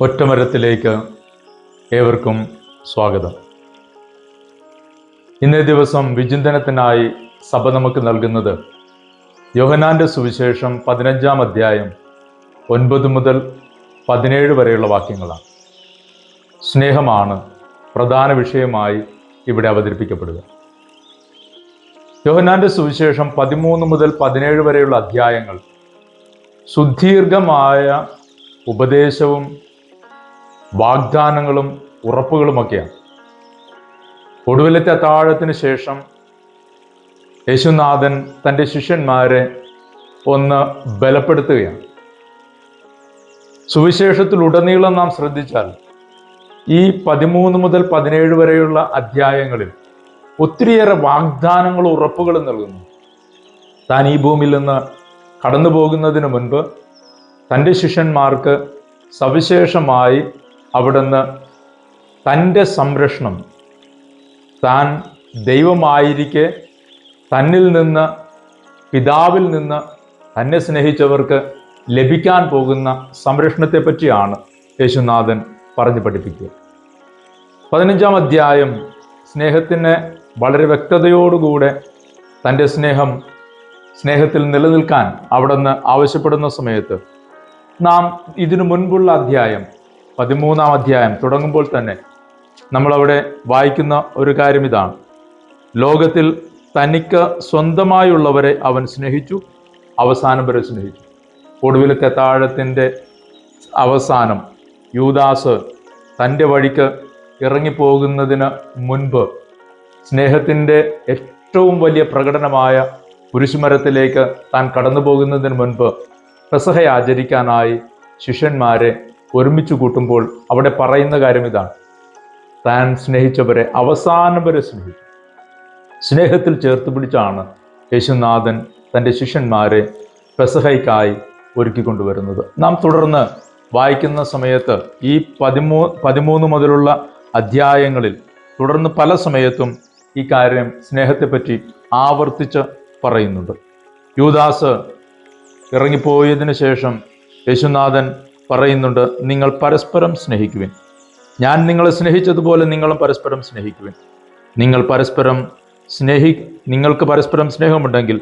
ഒറ്റമരത്തിലേക്ക് ഏവർക്കും സ്വാഗതം. ഇന്നേ ദിവസം വിചിന്തനത്തിനായി സഭ നമുക്ക് നൽകുന്നത് യോഹനാന്റെ സുവിശേഷം പതിനഞ്ചാം അധ്യായം ഒൻപത് മുതൽ പതിനേഴ് വരെയുള്ള വാക്യങ്ങളാണ്. സ്നേഹമാണ് പ്രധാന വിഷയമായി ഇവിടെ അവതരിപ്പിക്കപ്പെടുക. യോഹനാന്റെ സുവിശേഷം പതിമൂന്ന് മുതൽ പതിനേഴ് വരെയുള്ള അധ്യായങ്ങൾ സുദീർഘമായ ഉപദേശവും വാഗ്ദാനങ്ങളും ഉറപ്പുകളുമൊക്കെയാണ്. ഒടുവിലത്തെ അത്താഴത്തിന് ശേഷം യേശുനാഥൻ തന്റെ ശിഷ്യന്മാരെ ഒന്ന് ബലപ്പെടുത്തുകയാണ്. സുവിശേഷത്തിലുടനീളം നാം ശ്രദ്ധിച്ചാൽ ഈ പതിമൂന്ന് മുതൽ പതിനേഴ് വരെയുള്ള അധ്യായങ്ങളിൽ ഒത്തിരിയേറെ വാഗ്ദാനങ്ങളും ഉറപ്പുകളും നൽകുന്നു. താൻ ഈ ഭൂമിയിൽ നിന്ന് കടന്നു പോകുന്നതിന് മുൻപ് തന്റെ ശിഷ്യന്മാർക്ക് സവിശേഷമായി അവിടുന്ന് തന്റെ സംരക്ഷണം താൻ ദൈവമായിരിക്കെ തന്നിൽ നിന്ന് പിതാവിൽ നിന്ന് തന്നെ സ്നേഹിച്ചവർക്ക് ലഭിക്കാൻ പോകുന്ന സംരക്ഷണത്തെ പറ്റിയാണ് യേശുനാഥൻ പറഞ്ഞു പഠിപ്പിക്കുക. പതിനഞ്ചാം അധ്യായം സ്നേഹത്തിന് വളരെ വ്യക്തതയോടുകൂടെ തന്റെ സ്നേഹം സ്നേഹത്തിൽ നിലനിൽക്കാൻ അവിടുന്ന് ആവശ്യപ്പെടുന്ന സമയത്ത് നാം ഇതിനു മുൻപുള്ള അധ്യായം പതിമൂന്നാം അധ്യായം തുടങ്ങുമ്പോൾ തന്നെ നമ്മളവിടെ വായിക്കുന്ന ഒരു കാര്യം ഇതാണ്. ലോകത്തിൽ തനിക്ക് സ്വന്തമായുള്ളവരെ അവൻ സ്നേഹിച്ചു അവസാനം വരെ സ്നേഹിച്ചു. ഒടുവിലത്തെ താഴത്തിന്റെ അവസാനം യൂദാസ് തന്റെ വഴിക്ക് ഇറങ്ങിപ്പോകുന്നതിന് മുൻപ് സ്നേഹത്തിന്റെ ഏറ്റവും വലിയ പ്രകടനമായ കുരിശുമരത്തിലേക്ക് താൻ കടന്നു പോകുന്നതിന് മുൻപ് പെസഹ ആചരിക്കാനായി ശിഷ്യന്മാരെ ഒരുമിച്ച് കൂട്ടുമ്പോൾ അവിടെ പറയുന്ന കാര്യം ഇതാണ്. താൻ സ്നേഹിച്ചവരെ അവസാനം വരെ സ്നേഹിച്ചു സ്നേഹത്തിൽ ചേർത്ത് പിടിച്ചാണ് യേശുനാഥൻ തന്റെ ശിഷ്യന്മാരെ പെസഹയ്ക്കായി ഒരുക്കിക്കൊണ്ടുവരുന്നത് നാം തുടർന്ന് വായിക്കുന്ന സമയത്ത് ഈ പതിമൂ പതിമൂന്ന് മുതലുള്ള അധ്യായങ്ങളിൽ തുടർന്ന് പല സമയത്തും ഈ കാര്യം സ്നേഹത്തെപ്പറ്റി ആവർത്തിച്ച് പറയുന്നുണ്ട്. യൂദാസ് ഇറങ്ങിപ്പോയതിനു ശേഷം യേശുനാഥൻ പറയുന്നുണ്ട് നിങ്ങൾ പരസ്പരം സ്നേഹിക്കുവിൻ. ഞാൻ നിങ്ങളെ സ്നേഹിച്ചതുപോലെ നിങ്ങളും പരസ്പരം സ്നേഹിക്കുവിൻ. നിങ്ങൾ പരസ്പരം സ്നേഹി നിങ്ങൾക്ക് പരസ്പരം സ്നേഹമുണ്ടെങ്കിൽ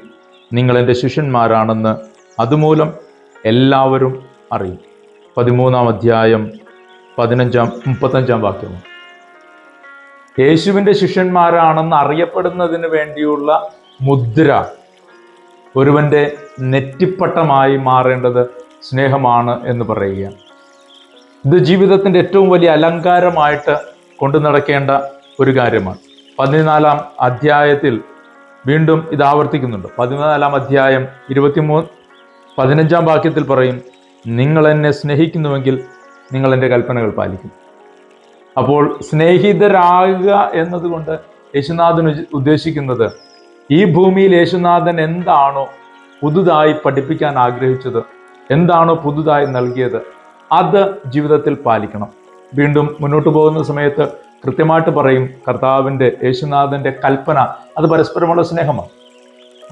നിങ്ങൾ എന്റെ ശിഷ്യന്മാരാണെന്ന് അതുമൂലം എല്ലാവരും അറിയും. പതിമൂന്നാം അധ്യായം പതിനഞ്ചാം മുപ്പത്തഞ്ചാം വാക്യം യേശുവിന്റെ ശിഷ്യന്മാരാണെന്ന് അറിയപ്പെടുന്നതിന് വേണ്ടിയുള്ള മുദ്ര ഒരുവന്റെ നെറ്റിപ്പട്ടമായി മാറേണ്ടത് സ്നേഹമാണ് എന്ന് പറയുക. ഇത് ജീവിതത്തിന്റെ ഏറ്റവും വലിയ അലങ്കാരമായിട്ട് കൊണ്ടു നടക്കേണ്ട ഒരു കാര്യമാണ്. പതിനാലാം അധ്യായത്തിൽ വീണ്ടും ഇത് ആവർത്തിക്കുന്നുണ്ട്. പതിനാലാം അധ്യായം ഇരുപത്തിമൂന്ന് പതിനഞ്ചാം വാക്യത്തിൽ പറയും നിങ്ങൾ എന്നെ സ്നേഹിക്കുന്നുവെങ്കിൽ നിങ്ങൾ എന്റെ കൽപ്പനകൾ പാലിക്കും. അപ്പോൾ സ്നേഹിതരാകുക എന്നതുകൊണ്ട് യേശുനാഥൻ ഉദ്ദേശിക്കുന്നത് ഈ ഭൂമിയിൽ യേശുനാഥൻ എന്താണോ പുതുതായി പഠിപ്പിക്കാൻ ആഗ്രഹിച്ചത് എന്താണോ പുതുതായി നൽകിയത് അത് ജീവിതത്തിൽ പാലിക്കണം. വീണ്ടും മുന്നോട്ട് പോകുന്ന സമയത്ത് കൃത്യമായിട്ട് പറയും കർത്താവിന്റെ യേശുനാഥന്റെ കൽപ്പന അത് പരസ്പരമുള്ള സ്നേഹമാണ്.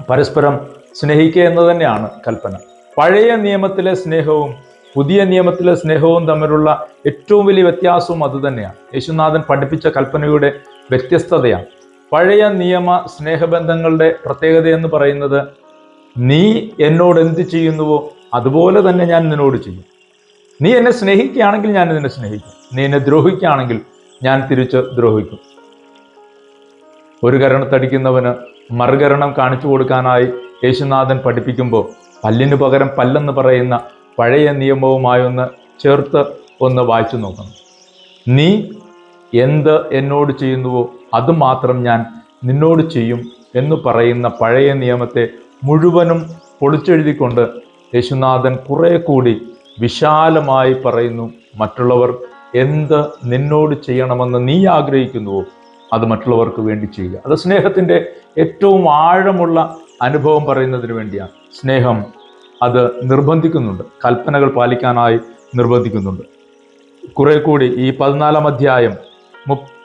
പരസ്പരം സ്നേഹിക്കുക എന്ന് തന്നെയാണ് കൽപ്പന. പഴയ നിയമത്തിലെ സ്നേഹവും പുതിയ നിയമത്തിലെ സ്നേഹവും തമ്മിലുള്ള ഏറ്റവും വലിയ വ്യത്യാസവും അതുതന്നെയാണ് യേശുനാഥൻ പഠിപ്പിച്ച കൽപ്പനയുടെ വ്യത്യസ്തതയാണ്. പഴയ നിയമ സ്നേഹബന്ധങ്ങളുടെ പ്രത്യേകത എന്ന് പറയുന്നത് നീ എന്നോട് എന്ത് ചെയ്യുന്നുവോ അതുപോലെ തന്നെ ഞാൻ നിന്നോട് ചെയ്യും. നീ എന്നെ സ്നേഹിക്കുകയാണെങ്കിൽ ഞാൻ നിന്നെ സ്നേഹിക്കും. നീ എന്നെ ദ്രോഹിക്കുകയാണെങ്കിൽ ഞാൻ തിരിച്ച് ദ്രോഹിക്കും. ഒരു കരണത്തടിക്കുന്നവന് മറുകരണം കാണിച്ചു കൊടുക്കാനായി യേശുനാഥൻ പഠിപ്പിക്കുമ്പോൾ പല്ലിനു പകരം പല്ലെന്ന് പറയുന്ന പഴയ നിയമവുമായൊന്ന് ചേർത്ത് ഒന്ന് വായിച്ചു നോക്കണം. നീ എന്ത് എന്നോട് ചെയ്യുന്നുവോ അത് മാത്രം ഞാൻ നിന്നോട് ചെയ്യും എന്ന് പറയുന്ന പഴയ നിയമത്തെ മുഴുവനും പൊളിച്ചെഴുതിക്കൊണ്ട് യേശുനാഥൻ കുറെ കൂടി വിശാലമായി പറയുന്നു മറ്റുള്ളവർ എന്ത് നിന്നോട് ചെയ്യണമെന്ന് നീ ആഗ്രഹിക്കുന്നുവോ അത് മറ്റുള്ളവർക്ക് വേണ്ടി ചെയ്യുക. അത് സ്നേഹത്തിന്റെ ഏറ്റവും ആഴമുള്ള അനുഭവം പറയുന്നതിന് വേണ്ടിയാണ്. സ്നേഹം അത് നിർബന്ധിക്കുന്നുണ്ട്. കൽപ്പനകൾ പാലിക്കാനായി നിർബന്ധിക്കുന്നുണ്ട്. കുറെ കൂടി ഈ പതിനാലാം അധ്യായം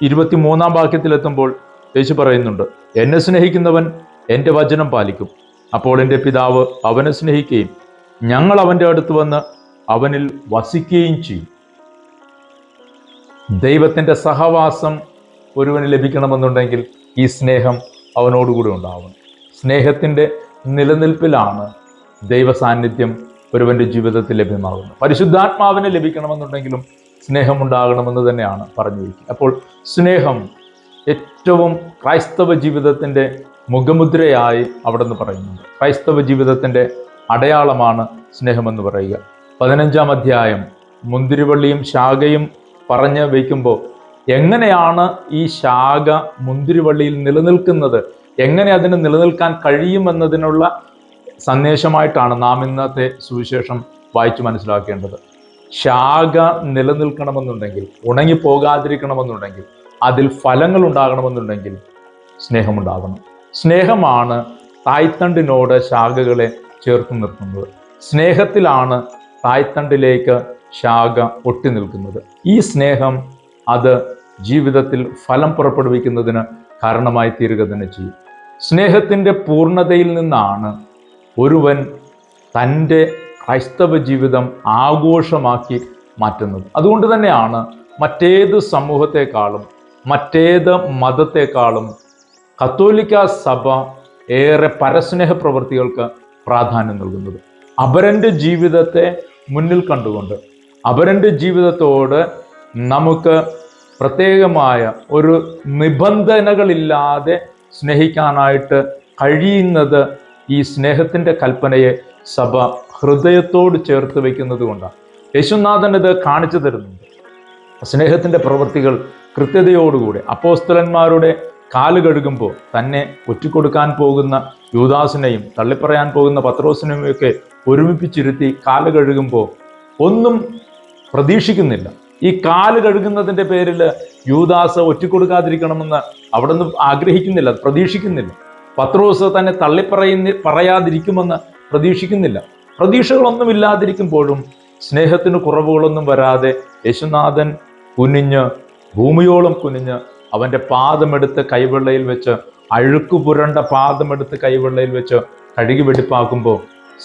ഇരുപത്തി മൂന്നാം വാക്യത്തിലെത്തുമ്പോൾ യേശു പറയുന്നുണ്ട് എന്നെ സ്നേഹിക്കുന്നവൻ എന്റെ വചനം പാലിക്കും. അപ്പോൾ എന്റെ പിതാവ് അവനെ സ്നേഹിക്കുകയും ഞങ്ങൾ അവന്റെ അടുത്ത് വന്ന് അവനിൽ വസിക്കുകയും ചെയ്യും. ദൈവത്തിന്റെ സഹവാസം ഒരുവന് ലഭിക്കണമെന്നുണ്ടെങ്കിൽ ഈ സ്നേഹം അവനോടുകൂടി ഉണ്ടാവണം. സ്നേഹത്തിന്റെ നിലനിൽപ്പിലാണ് ദൈവ സാന്നിധ്യം ഒരുവന്റെ ജീവിതത്തിൽ ലഭ്യമാകുന്നത്. പരിശുദ്ധാത്മാവിനെ ലഭിക്കണമെന്നുണ്ടെങ്കിലും സ്നേഹമുണ്ടാകണമെന്ന് തന്നെയാണ് പറഞ്ഞു വയ്ക്കുക അപ്പോൾ സ്നേഹം ഏറ്റവും ക്രൈസ്തവ ജീവിതത്തിന്റെ മുഖമുദ്രയായി അവിടെ നിന്ന് പറയുന്നുണ്ട്. ക്രൈസ്തവ ജീവിതത്തിന്റെ അടയാളമാണ് സ്നേഹമെന്ന് പറയുക. പതിനഞ്ചാം അധ്യായം. മുന്തിരിവള്ളിയും ശാഖയും പറഞ്ഞ് വയ്ക്കുമ്പോൾ എങ്ങനെയാണ് ഈ ശാഖ മുന്തിരിവള്ളിയിൽ നിലനിൽക്കുന്നത്? എങ്ങനെ അതിന് നിലനിൽക്കാൻ കഴിയുമെന്നതിനുള്ള സന്ദേശമായിട്ടാണ് നാം ഇന്നത്തെ സുവിശേഷം വായിച്ചു മനസ്സിലാക്കേണ്ടത്. ശാഖ നിലനിൽക്കണമെന്നുണ്ടെങ്കിൽ ഉണങ്ങിപ്പോകാതിരിക്കണമെന്നുണ്ടെങ്കിൽ അതിൽ ഫലങ്ങൾ ഉണ്ടാകണമെന്നുണ്ടെങ്കിൽ സ്നേഹമുണ്ടാകണം. സ്നേഹമാണ് തായ്തണ്ടിനോട് ശാഖകളെ ചേർത്ത് നിർത്തുന്നത്. സ്നേഹത്തിലാണ് തായ്തണ്ടിലേക്ക് ശാഖ ഒട്ടി നിൽക്കുന്നത്. ഈ സ്നേഹം അത് ജീവിതത്തിൽ ഫലം പുറപ്പെടുവിക്കുന്നതിന് കാരണമായി തീരുക തന്നെ ചെയ്യും. സ്നേഹത്തിന്റെ പൂർണതയിൽ നിന്നാണ് ഒരുവൻ തന്റെ ക്രൈസ്തവ ജീവിതം ആഘോഷമാക്കി മാറ്റുന്നത്. അതുകൊണ്ട് തന്നെയാണ് മറ്റേത് സമൂഹത്തെക്കാളും മറ്റേത് മതത്തെക്കാളും കത്തോലിക്ക സഭ ഏറെ പരസ്നേഹ പ്രവൃത്തികൾക്ക് പ്രാധാന്യം നൽകുന്നത്. അപരന്റെ ജീവിതത്തെ മുന്നിൽ കണ്ടുകൊണ്ട് അപരന്റെ ജീവിതത്തോട് നമുക്ക് പ്രത്യേകമായ ഒരു നിബന്ധനകളില്ലാതെ സ്നേഹിക്കാനായിട്ട് കഴിയുന്നത് ഈ സ്നേഹത്തിന്റെ കൽപ്പനയെ സഭ ഹൃദയത്തോട് ചേർത്ത് വയ്ക്കുന്നത് കൊണ്ടാണ്. യേശുനാഥൻ ഇത് കാണിച്ചു തരുന്നുണ്ട്. സ്നേഹത്തിന്റെ പ്രവൃത്തികൾ കൃത്യതയോടുകൂടി അപ്പോസ്തലന്മാരുടെ കാൽ കഴുകുമ്പോൾ തന്നെ ഒറ്റിക്കൊടുക്കാൻ പോകുന്ന യൂദാസിനെയും തള്ളിപ്പറയാൻ പോകുന്ന പത്രോസിനെയും ഒക്കെ ഒരുമിപ്പിച്ചിരുത്തി കാൽ കഴുകുമ്പോൾ ഒന്നും പ്രതീക്ഷിക്കുന്നില്ല. ഈ കാൽ കഴുകുന്നതിന്റെ പേരിൽ യൂദാസ് ഒറ്റിക്കൊടുക്കാതിരിക്കണമെന്ന് അവിടെ നിന്ന് ആഗ്രഹിക്കുന്നില്ല പ്രതീക്ഷിക്കുന്നില്ല. പത്രോസ് തന്നെ തള്ളിപ്പറയുന്ന പറയാതിരിക്കുമെന്ന് പ്രതീക്ഷിക്കുന്നില്ല. പ്രതീക്ഷകളൊന്നുമില്ലാതിരിക്കുമ്പോഴും സ്നേഹത്തിന് കുറവുകളൊന്നും വരാതെ യേശുനാഥൻ കുനിഞ്ഞ് ഭൂമിയോളം കുനിഞ്ഞ് അവന്റെ പാദമെടുത്ത് കൈവെള്ളയിൽ വെച്ച് അഴുക്കു പുരണ്ട പാദമെടുത്ത് കൈവെള്ളയിൽ വെച്ച് കഴുകി വെടിപ്പാക്കുമ്പോൾ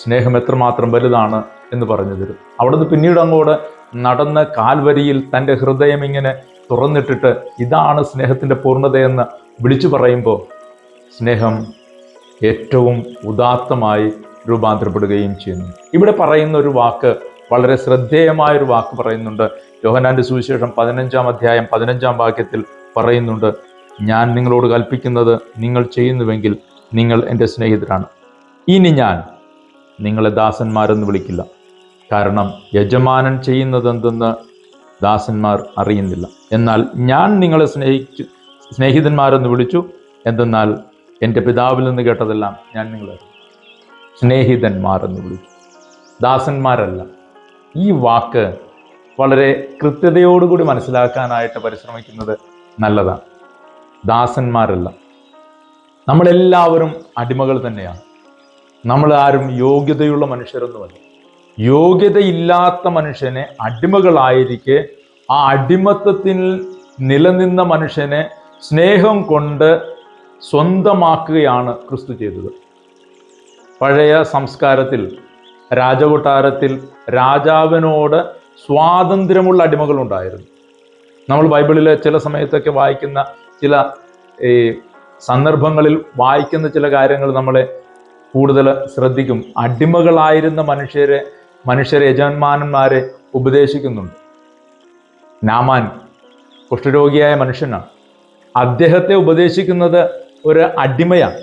സ്നേഹം എത്രമാത്രം വലുതാണ് എന്ന് പറഞ്ഞു തരും. അവിടുന്ന് പിന്നീട് അങ്ങോട്ട് നടന്ന കാൽവരിയിൽ തന്റെ ഹൃദയം ഇങ്ങനെ തുറന്നിട്ടിട്ട് ഇതാണ് സ്നേഹത്തിന്റെ പൂർണതയെന്ന് വിളിച്ചു പറയുമ്പോൾ സ്നേഹം ഏറ്റവും ഉദാത്തമായി രൂപാന്തരപ്പെടുകയും ചെയ്യുന്നു. ഇവിടെ പറയുന്ന ഒരു വാക്ക് വളരെ ശ്രദ്ധേയമായ ഒരു വാക്ക് പറയുന്നുണ്ട്. യോഹനാന്റെ സുവിശേഷം പതിനഞ്ചാം അധ്യായം പതിനഞ്ചാം വാക്യത്തിൽ പറയുന്നുണ്ട് ഞാൻ നിങ്ങളോട് കൽപ്പിക്കുന്നത് നിങ്ങൾ ചെയ്യുന്നുവെങ്കിൽ നിങ്ങൾ എന്റെ സ്നേഹിതരാണ്. ഇനി ഞാൻ നിങ്ങളെ ദാസന്മാരെന്ന് വിളിക്കില്ല. കാരണം യജമാനൻ ചെയ്യുന്നതെന്തെന്ന് ദാസന്മാർ അറിയുന്നില്ല. എന്നാൽ ഞാൻ നിങ്ങളെ സ്നേഹിച്ചു സ്നേഹിതന്മാരെന്ന് വിളിച്ചു. എന്തെന്നാൽ എന്റെ പിതാവിൽ നിന്ന് കേട്ടതെല്ലാം ഞാൻ നിങ്ങളെ സ്നേഹിതന്മാർ എന്ന് വിളിച്ചു. ദാസന്മാരല്ല. ഈ വാക്ക് വളരെ കൃത്യതയോടുകൂടി മനസ്സിലാക്കാനായിട്ട് പരിശ്രമിക്കുന്നത് നല്ലതാണ് ദാസന്മാരല്ല. നമ്മളെല്ലാവരും അടിമകൾ തന്നെയാണ് നമ്മൾ ആരും യോഗ്യതയുള്ള മനുഷ്യരൊന്നുമല്ല. യോഗ്യതയില്ലാത്ത മനുഷ്യനെ അടിമകളായിരിക്കെ ആ അടിമത്തത്തിൽ നിലനിന്ന മനുഷ്യനെ സ്നേഹം കൊണ്ട് സ്വന്തമാക്കുകയാണ് ക്രിസ്തു ചെയ്തത്. പഴയ സംസ്കാരത്തിൽ രാജകൊട്ടാരത്തിൽ രാജാവിനോട് സ്വാതന്ത്ര്യമുള്ള അടിമകളുണ്ടായിരുന്നു. നമ്മൾ ബൈബിളിലെ ചില സമയത്തൊക്കെ വായിക്കുന്ന ചില ഈ സന്ദർഭങ്ങളിൽ വായിക്കുന്ന ചില കാര്യങ്ങൾ നമ്മളെ കൂടുതൽ ശ്രദ്ധിക്കും. അടിമകളായിരുന്ന മനുഷ്യരെ മനുഷ്യരെ യജമാനന്മാരെ ഉപദേശിക്കുന്നുണ്ട്. നാമാൻ കുഷ്ഠരോഗിയായ മനുഷ്യനാണ്. അദ്ദേഹത്തെ ഉപദേശിക്കുന്നത് ഒരു അടിമയാണ്.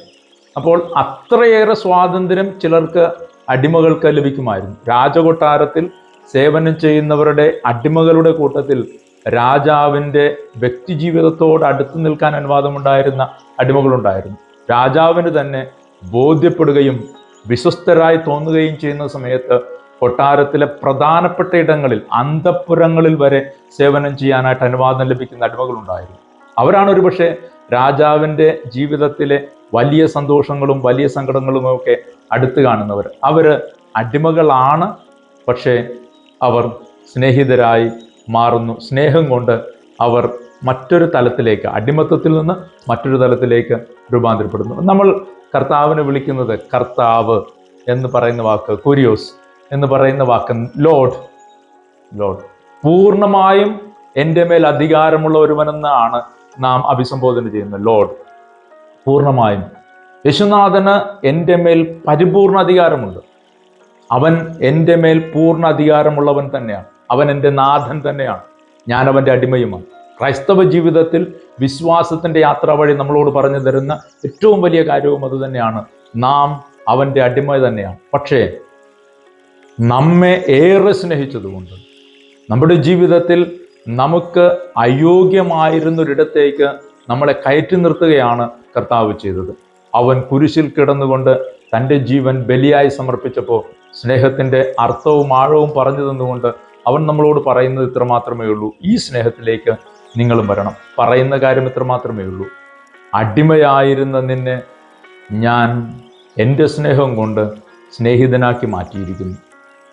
അപ്പോൾ അത്രയേറെ സ്വാതന്ത്ര്യം ചിലർക്ക് അടിമകൾക്ക് ലഭിക്കുമായിരുന്നു. രാജകൊട്ടാരത്തിൽ സേവനം ചെയ്യുന്നവരുടെ അടിമകളുടെ കൂട്ടത്തിൽ രാജാവിന്റെ വ്യക്തിജീവിതത്തോട് അടുത്ത് നിൽക്കാൻ അനുവാദമുണ്ടായിരുന്ന അടിമകളുണ്ടായിരുന്നു. രാജാവിന് തന്നെ ബോധ്യപ്പെടുകയും വിശ്വസ്തരായി തോന്നുകയും ചെയ്യുന്ന സമയത്ത് കൊട്ടാരത്തിലെ പ്രധാനപ്പെട്ട ഇടങ്ങളിൽ അന്തപ്പുരങ്ങളിൽ വരെ സേവനം ചെയ്യാനായിട്ട് അനുവാദം ലഭിക്കുന്ന അടിമകളുണ്ടായിരുന്നു. അവരാണ് ഒരുപക്ഷെ രാജാവിന്റെ ജീവിതത്തിലെ വലിയ സന്തോഷങ്ങളും വലിയ സങ്കടങ്ങളും ഒക്കെ അടുത്ത് കാണുന്നവർ. അവർ അടിമകളാണ് പക്ഷേ അവർ സ്നേഹിതരായി മാറുന്നു. സ്നേഹം കൊണ്ട് അവർ മറ്റൊരു തലത്തിലേക്ക് അടിമത്തത്തിൽ നിന്ന് മറ്റൊരു തലത്തിലേക്ക് രൂപാന്തരപ്പെടുന്നു. നമ്മൾ കർത്താവിനെ വിളിക്കുന്നത് കർത്താവ് എന്ന് പറയുന്ന വാക്ക് കുരിയോസ് എന്ന് പറയുന്ന വാക്ക് ലോഡ് ലോഡ്. പൂർണമായും എന്റെ മേൽ അധികാരമുള്ള ഒരുവനെന്നാണ് നാം അഭിസംബോധന ചെയ്യുന്നത് ലോഡ്. പൂർണമായും. യശുനാഥന് എന്റെ മേൽ പരിപൂർണ അധികാരമുണ്ട്. അവൻ എന്റെ മേൽ പൂർണ അധികാരമുള്ളവൻ തന്നെയാണ്. അവൻ എന്റെ നാഥൻ തന്നെയാണ്. ഞാൻ അവന്റെ അടിമയുമാണ്. ക്രൈസ്തവ ജീവിതത്തിൽ വിശ്വാസത്തിന്റെ യാത്ര വഴി നമ്മളോട് പറഞ്ഞു തരുന്ന ഏറ്റവും വലിയ കാര്യവും അത് തന്നെയാണ്. നാം അവന്റെ അടിമ തന്നെയാണ്. പക്ഷേ നമ്മെ ഏറെ സ്നേഹിച്ചതുകൊണ്ട് നമ്മുടെ ജീവിതത്തിൽ നമുക്ക് അയോഗ്യമായിരുന്നൊരിടത്തേക്ക് നമ്മളെ കയറ്റി നിർത്തുകയാണ് കർത്താവ് ചെയ്തത്. അവൻ കുരിശിൽ കിടന്നുകൊണ്ട് തന്റെ ജീവൻ ബലിയായി സമർപ്പിച്ചപ്പോൾ സ്നേഹത്തിന്റെ അർത്ഥവും ആഴവും പറഞ്ഞു തന്നുകൊണ്ട് അവൻ നമ്മളോട് പറയുന്നത് ഇത്ര മാത്രമേ ഉള്ളൂ. ഈ സ്നേഹത്തിലേക്ക് നിങ്ങളും വരണം. പറയുന്ന കാര്യം ഇത്ര മാത്രമേ ഉള്ളൂ. അടിമയായിരുന്ന നിന്നെ ഞാൻ എന്റെ സ്നേഹം കൊണ്ട് സ്നേഹിതനാക്കി മാറ്റിയിരിക്കുന്നു.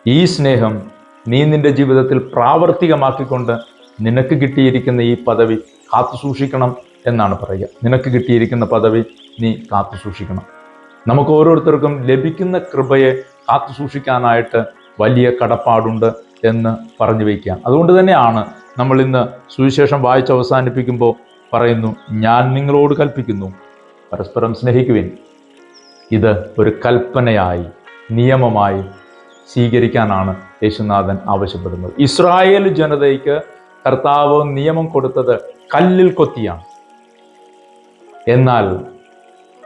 ഈ സ്നേഹം നീ നിന്റെ ജീവിതത്തിൽ പ്രാവർത്തികമാക്കിക്കൊണ്ട് നിനക്ക് കിട്ടിയിരിക്കുന്ന ഈ പദവി കാത്തു സൂക്ഷിക്കണം എന്നാണ് പറയുക. നിനക്ക് കിട്ടിയിരിക്കുന്ന പദവി നീ കാത്തു സൂക്ഷിക്കണം. നമുക്ക് ഓരോരുത്തർക്കും ലഭിക്കുന്ന കൃപയെ കാത്തു സൂക്ഷിക്കാനായിട്ട് വലിയ കടപ്പാടുണ്ട്. എന്ന് പറഞ്ഞു വയ്ക്കാം അതുകൊണ്ട് തന്നെയാണ് നമ്മൾ ഇന്ന് സുവിശേഷം വായിച്ച് അവസാനിപ്പിക്കുമ്പോൾ പറയുന്നു ഞാൻ നിങ്ങളോട് കൽപ്പിക്കുന്നു പരസ്പരം സ്നേഹിക്കുവിൻ. ഇത് ഒരു കൽപ്പനയായി നിയമമായി സ്വീകരിക്കാനാണ് യേശുനാഥൻ ആവശ്യപ്പെടുന്നത്. ഇസ്രായേൽ ജനതയ്ക്ക് കർത്താവ് നിയമം കൊടുത്തത് കല്ലിൽ കൊത്തിയാണ്. എന്നാൽ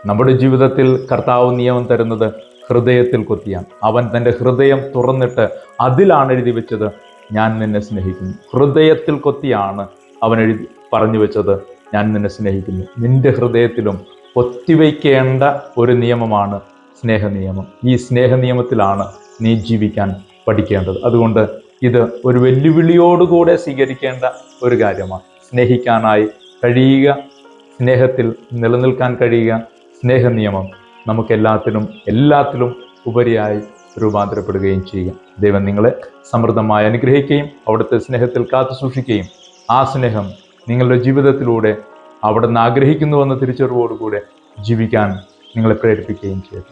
നമ്മുടെ ജീവിതത്തിൽ കർത്താവ് നിയമം തരുന്നത് ഹൃദയത്തിൽ കൊത്തിയാൻ. അവൻ തന്റെ ഹൃദയം തുറന്നിട്ട് അതിലാണ് എഴുതി വെച്ചത് ഞാൻ നിന്നെ സ്നേഹിക്കുന്നു. ഹൃദയത്തിൽ കൊത്തിയാണ് അവൻ എഴുതി പറഞ്ഞു വെച്ചത് ഞാൻ നിന്നെ സ്നേഹിക്കുന്നു. നിന്റെ ഹൃദയത്തിലും കൊത്തിവയ്ക്കേണ്ട ഒരു നിയമമാണ് സ്നേഹ നിയമം ഈ സ്നേഹ നിയമത്തിലാണ് നീ ജീവിക്കാൻ പഠിക്കേണ്ടത്. അതുകൊണ്ട് ഇത് ഒരു വെല്ലുവിളിയോടുകൂടെ സ്വീകരിക്കേണ്ട ഒരു കാര്യമാണ്. സ്നേഹിക്കാനായി കഴിയുക സ്നേഹത്തിൽ നിലനിൽക്കാൻ കഴിയുക സ്നേഹ നിയമം നമുക്കെല്ലാത്തിനും എല്ലാത്തിലും ഉപരിയായി രൂപാന്തരപ്പെടുകയും ചെയ്യുക. ദൈവം നിങ്ങളെ സമൃദ്ധമായി അനുഗ്രഹിക്കുകയും അവിടുത്തെ സ്നേഹത്തിൽ കാത്തു സൂക്ഷിക്കുകയും ആ സ്നേഹം നിങ്ങളുടെ ജീവിതത്തിലൂടെ അവിടുന്ന് ആഗ്രഹിക്കുന്നുവെന്ന തിരിച്ചറിവോടുകൂടെ ജീവിക്കാൻ നിങ്ങളെ പ്രേരിപ്പിക്കുകയും ചെയ്യട്ടെ.